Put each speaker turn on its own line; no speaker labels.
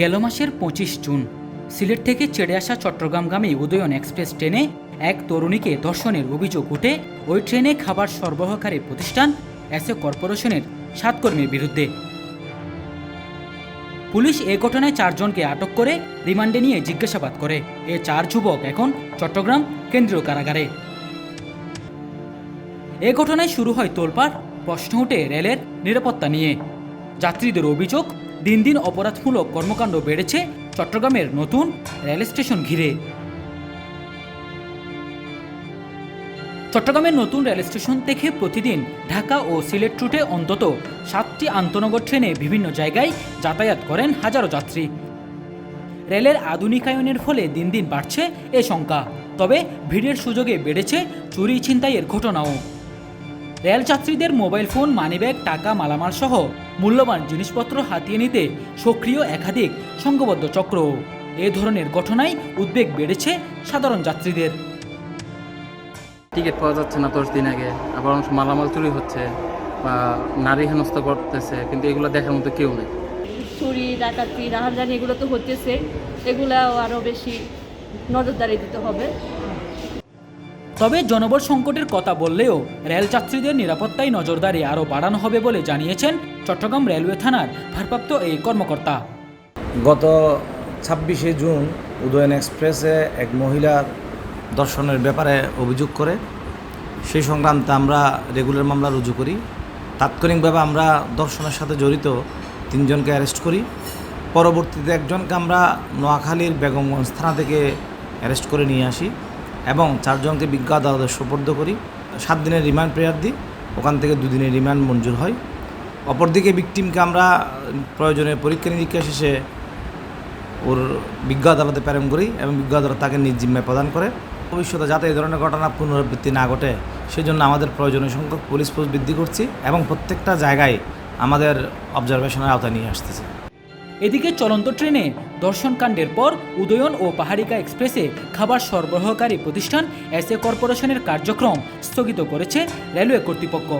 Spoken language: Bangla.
গেল মাসের পঁচিশ জুন। সিলেট থেকে ছেড়ে আসা চট্টগ্রামগামী উদয়ন এক্সপ্রেস ট্রেনে এক তরুণীকে ধর্ষণের অভিযোগ উঠে ওই ট্রেনে খাবার সরবরাহকারী প্রতিষ্ঠান এসএ কর্পোরেশনের সাত কর্মীর বিরুদ্ধে। পুলিশ এ ঘটনায় চারজনকে আটক করে রিমান্ডে নিয়ে জিজ্ঞাসাবাদ করে। এ চার যুবক এখন চট্টগ্রাম কেন্দ্রীয় কারাগারে। এ ঘটনায় শুরু হয় তোলপাড়, প্রশ্ন উঠে রেলের নিরাপত্তা নিয়ে। যাত্রীদের অভিযোগ দিন দিন অপরাধমূলক কর্মকাণ্ড বেড়েছে চট্টগ্রামের নতুন রেল স্টেশন ঘিরে। চট্টগ্রামের নতুন রেল স্টেশন থেকে প্রতিদিন ঢাকা ও সিলেট রুটে অন্তত সাতটি আন্তনগর ট্রেনে বিভিন্ন জায়গায় যাতায়াত করেন হাজারো যাত্রী। রেলের আধুনিকায়নের ফলে দিন দিন বাড়ছে এ সংখ্যা। তবে ভিড়ের সুযোগে বেড়েছে চুরি ছিনতাইয়ের ঘটনাও। রেল যাত্রীদের মোবাইল ফোন মানিব্যাগ টাকা মালামাল সহ মূল্যবান জিনিসপত্র হাতিয়ে নিতে সক্রিয় একাধিক সংঘবদ্ধ চক্র। এ ধরনের ঘটনায় উদ্বেগ বেড়েছে সাধারণ যাত্রীদের।
টিকিট পাওয়া যাচ্ছে না দশ দিন আগে। আবার সময় মালামাল চুরি হচ্ছে বা নারী হেনস্থা করতেছে কিন্তু এগুলো দেখার মতো কেউ নেই।
চুরি ডাকাতি রাহারজানি এগুলো তো হতেছে। এগুলাও আরও বেশি নজরদারি দিতে হবে।
তবে জনবল সংকটের কথা বললেও রেল যাত্রীদের নিরাপত্তায় নজরদারি আরও বাড়ানো হবে বলে জানিয়েছেন চট্টগ্রাম রেলওয়ে থানার ভারপ্রাপ্ত এই কর্মকর্তা।
গত ছাব্বিশে জুন উদয়ন এক্সপ্রেসে এক মহিলার দর্শনের ব্যাপারে অভিযোগ করে, সেই সংক্রান্তে আমরা রেগুলার মামলা রুজু করি। তাৎক্ষণিকভাবে আমরা দর্শনের সাথে জড়িত তিনজনকে অ্যারেস্ট করি। পরবর্তীতে একজনকে আমরা নোয়াখালীর বেগমগঞ্জ থানা থেকে অ্যারেস্ট করে নিয়ে আসি। এবং চারজনকে বিজ্ঞ আদালতে সোপর্দ করি। সাত দিনের রিমান্ড প্রেয়ার দিই, ওখান থেকে দুদিনের রিমান্ড মঞ্জুর হয়। অপরদিকে ভিকটিমকে আমরা প্রয়োজনে পরীক্ষা নিরীক্ষা শেষে ওর বিজ্ঞ আদালতে প্রেরণ করি এবং বিজ্ঞ আদালত তাকে নিজ জিম্মায় প্রদান করে। ভবিষ্যতে যাতে এই ধরনের ঘটনা পুনরাবৃত্তি না ঘটে, সেজন্য আমাদের প্রয়োজনীয় সংখ্যক পুলিশ ফোর্স বৃদ্ধি করছি এবং প্রত্যেকটা জায়গায় আমাদের অবজারভেশনের আওতায় নিয়ে আসতেছে।
এদিকে চলন্ত ট্রেনে দর্শনকাণ্ডের পর উদয়ন ও পাহাড়িকা এক্সপ্রেসে খাবার সরবরাহকারী প্রতিষ্ঠান এস এ কর্পোরেশনের কার্যক্রম স্থগিত করেছে রেলওয়ে কর্তৃপক্ষ।